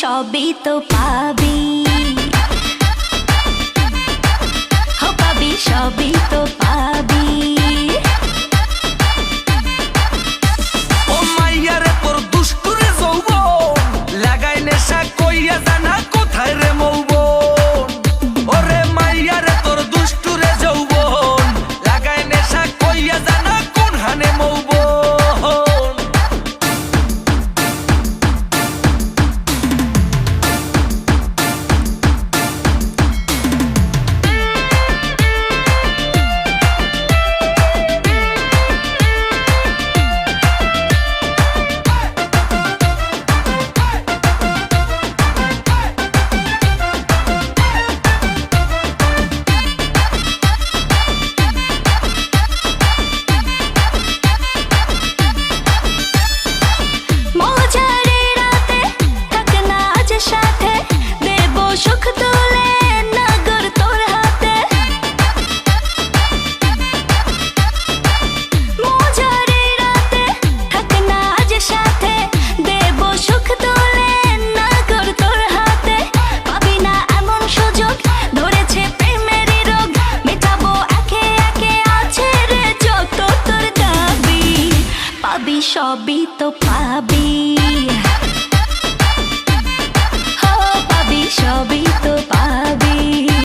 সবই তো পাবি। হো, পাবি, সবই তো পাবি। ও মাইয়ারে তোর লাগাই নেশা কইয়া জানা, কোথায় রে মৌ? পাবি সবই তো পাবি।